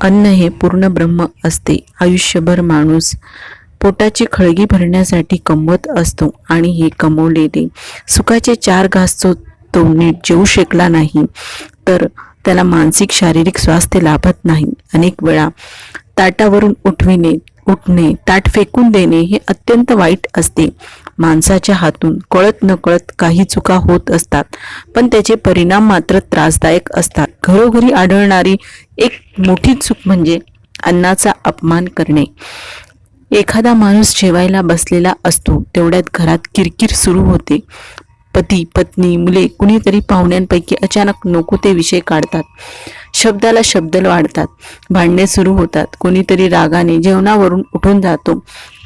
अन्न हे पूर्ण ब्रह्म असते. आयुष्यभर माणूस पोटाची खळगी भरण्यासाठी कमवत असतो आणि हे कमवलेले सुखाचे चार घास जो तो नीट जेवू शकला नाही तर त्याला मानसिक शारीरिक स्वास्थ्य लाभत नाही. अनेक वेळा ताटावरून उठविणे उठणे ताट फेकून देणे हे अत्यंत वाईट असते. माणसाच्या हातून कळत नकळत काही चुका होत असतात पण त्याचे परिणाम मात्र त्रासदायक असतात. घरोघरी आढळणारी एक मोठी चूक म्हणजे अन्नाचा अपमान करणे. एखादा माणूस जेवायला बसलेला असतो तेवढ्यात घरात किरकिर सुरू होते. पती पत्नी मुले कुणीतरी पाहुण्यांपैकी अचानक नको ते विषय काढतात. शब्दाला शब्द वाढतात. भांडणे सुरू होतात. कोणीतरी रागाने जेवणावरून उठून जातो.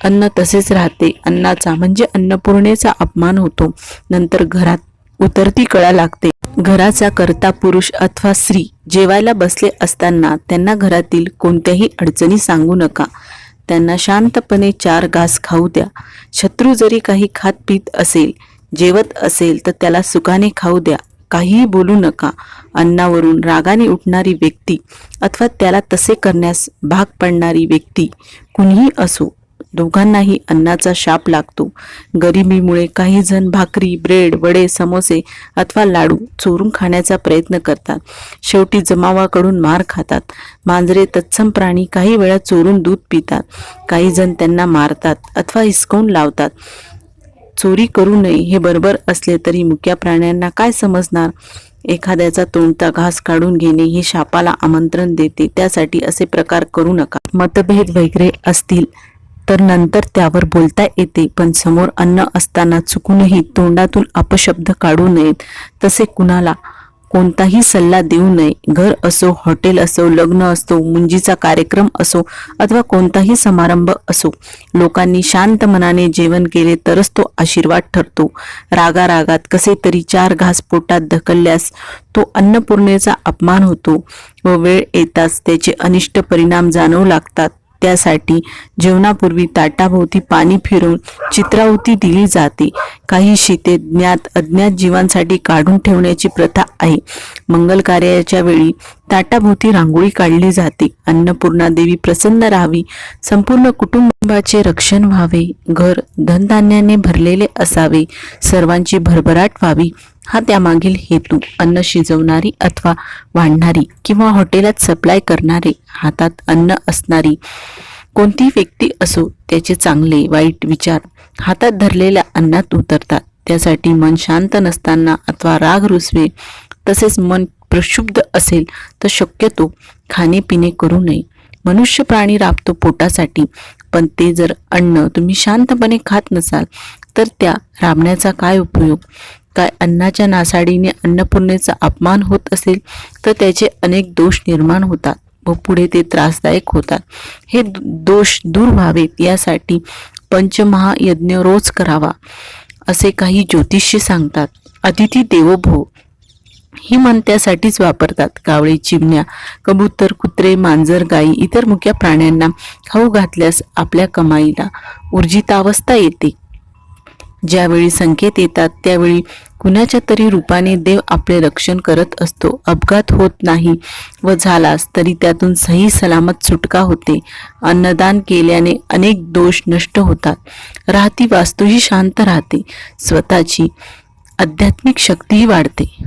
अन्न तसेच राहते. अन्नाचा म्हणजे अन्नपूर्णेचा अपमान होतो. नंतर घरात उतरती कळा लागते. घराचा करता पुरुष अथवा स्त्री जेवायला बसले असताना त्यांना घरातील कोणत्याही अडचणी सांगू नका. त्यांना शांतपणे चार घास खाऊ द्या. शत्रू जरी काही खात पीत असेल जेवत असेल तर त्याला सुखाने खाऊ द्या. काहीही बोलू नका. अन्नावरून रागाने उठणारी व्यक्ती अथवा त्याला तसे करण्यास भाग पडणारी व्यक्ती कुणीही असो दोघांनाही अन्नाचा शाप लागतो. गरिबीमुळे काही जण भाकरी ब्रेड वडे समोसे अथवा लाडू चोरून खाण्याचा प्रयत्न करतात. शेवटी जमावाकडून मार खातात. मांजरे तत्सम प्राणी काही वेळा चोरून दूध पितात. काही जण त्यांना मारतात अथवा हिसकवून लावतात. चोरी करू नये हे बरोबर असले तरी मुक्या प्राण्यांना काय समजणार? एखाद्याचा तोंडता घास काढून घेणे हे शापाला आमंत्रण देते. त्यासाठी असे प्रकार करू नका. मतभेद वगैरे असतील तर नंतर त्यावर बोलता येते पण समोर अन्न असताना चुकूनही तोंडातून अपशब्द काढू नयेत. तसे कुणाला कोणताही सल्ला देऊ नये. घर असो हॉटेल असो लग्न असो मुंजीचा कार्यक्रम असो अथवा कोणताही समारंभ असो लोकांनी शांत मनाने जेवण केले तरच तो आशीर्वाद ठरतो. रागा रागात कसे तरी चार घास पोटात ढकलल्यास तो अन्नपूर्णेचा अपमान होतो व वेळ येताच त्याचे अनिष्ट परिणाम जाणवू लागतात. त्यासाठी जेवणापूर्वी ताटाभोवती पाणी फिरून चित्रावती दिली जाते. काही शीते ज्ञात अज्ञात जीवांसाठी काढून ठेवण्याची प्रथा आहे. मंगल कार्याच्या वेळी ताटाभोवती रांगोळी काढली जाते. अन्नपूर्णा देवी प्रसन्न राहावी. संपूर्ण कुटुंबाचे रक्षण व्हावे. घर धनधान्याने भरलेले असावे. सर्वांची भरभराट व्हावी. हा त्यामागील हेतू. अन्न शिजवणारी अथवा वाढणारी किंवा हॉटेलात सप्लाय करणारे हातात अन्न असणारी कोणती व्यक्ती असो त्याचे चांगले वाईट विचार हातात धरलेल्या अन्नात उतरतात. त्यासाठी मन शांत नसताना अथवा राग रुसवे तसेच मन प्रक्षुब्ध असेल तर शक्यतो खाणे करू नये. मनुष्य प्राणी राबतो पोटासाठी पण ते जर अन्न तुम्ही शांतपणे खात नसाल तर त्या राबण्याचा काय उपयोग? काय अन्नाच्या नासाडीने अन्नपूर्णेचा अपमान होत असेल तर त्याचे अनेक दोष निर्माण होतात व पुढे ते त्रासदायक होतात. हे दोष दूर व्हावेत यासाठी पंचमहायज्ञ रोज करावा असे काही ज्योतिषी सांगतात. अतिथी देवभो ही मन त्यासाठीच वापरतात. कावळी चिमण्या कबूतर कुत्रे मांजर गाई इतर मुख्या प्राण्यांना खाऊ घातल्यास आपल्या कमाईला ऊर्जितावस्था येते. ज्यावेळी संकेत येतात त्यावेळी कुणाच्या तरी रूपाने देव आपले रक्षण करत असतो. अपघात होत नाही व झालास तरी त्यातून सही सलामत सुटका होते. अन्नदान केल्याने अनेक दोष नष्ट होतात. राहती वास्तूही शांत राहते. स्वतःची आध्यात्मिक शक्तीही वाढते.